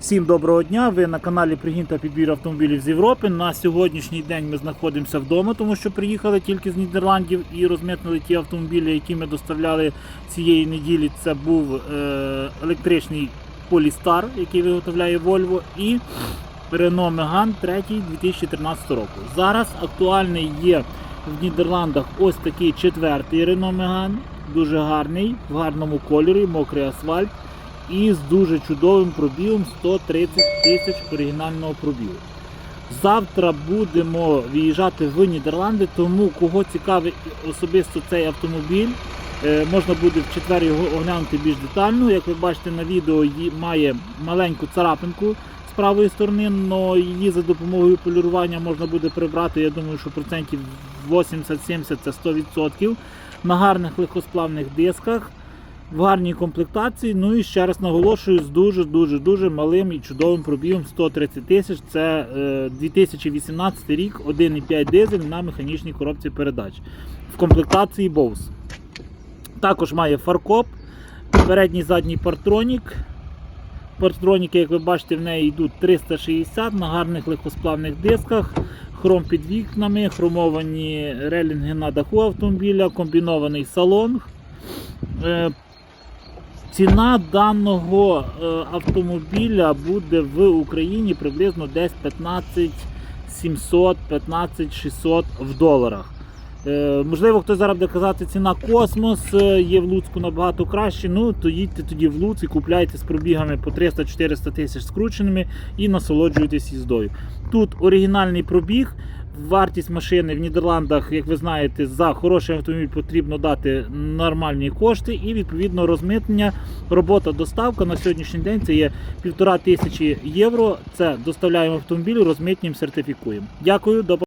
Всім доброго дня! Ви на каналі Пригін та підбір автомобілів з Європи. На сьогоднішній день ми знаходимося вдома, тому що приїхали тільки з Нідерландів і розмитнили ті автомобілі, які ми доставляли цієї неділі. Це був е, електричний Polestar, який виготовляє Volvo, і Renault Megane 3 2013 року. Зараз актуальний є в Нідерландах ось такий четвертий Renault Megane, дуже гарний, в гарному кольорі, мокрий асфальт і з дуже чудовим пробігом 130 тисяч оригінального пробігу. Завтра будемо виїжджати в Нідерланди, тому кого цікавить особисто цей автомобіль, е, можна буде в четвер його оглянути більш детально. Як ви бачите на відео, має маленьку царапинку з правої сторони, але її за допомогою полірування можна буде прибрати. Я думаю, що процентів 80-70 це 100%. На гарних легкосплавних дисках в гарній комплектації. Ну і ще раз наголошую, з дуже дуже малим і чудовим пробігом 130 тисяч. Це е, 2018 рік, 1,5 дизель на механічній коробці передач в комплектації Bose. Також має фаркоп, передній задній партронік. Партроніки, як ви бачите, в неї йдуть 360 на гарних легкосплавних дисках. Хром під вікнами, хромовані релінги на даху автомобіля, комбінований салон. Ціна даного е, автомобіля буде в Україні приблизно десь 15 700, 15 600 в доларах. Е, можливо, хтось зараз буде казати, ціна космос е, є в Луцьку набагато краще. Ну то їдьте тоді в Луцьк і купляйте з пробігами по 300-400 тисяч скрученими і насолоджуйтесь їздою. Тут оригінальний пробіг. Вартість машини в Нідерландах, як ви знаєте, за хороший автомобіль потрібно дати нормальні кошти і відповідно розмитнення. Робота доставка на сьогоднішній день це є півтора тисячі євро. Це доставляємо автомобіль, розмитнюємо, сертифікуємо. Дякую, до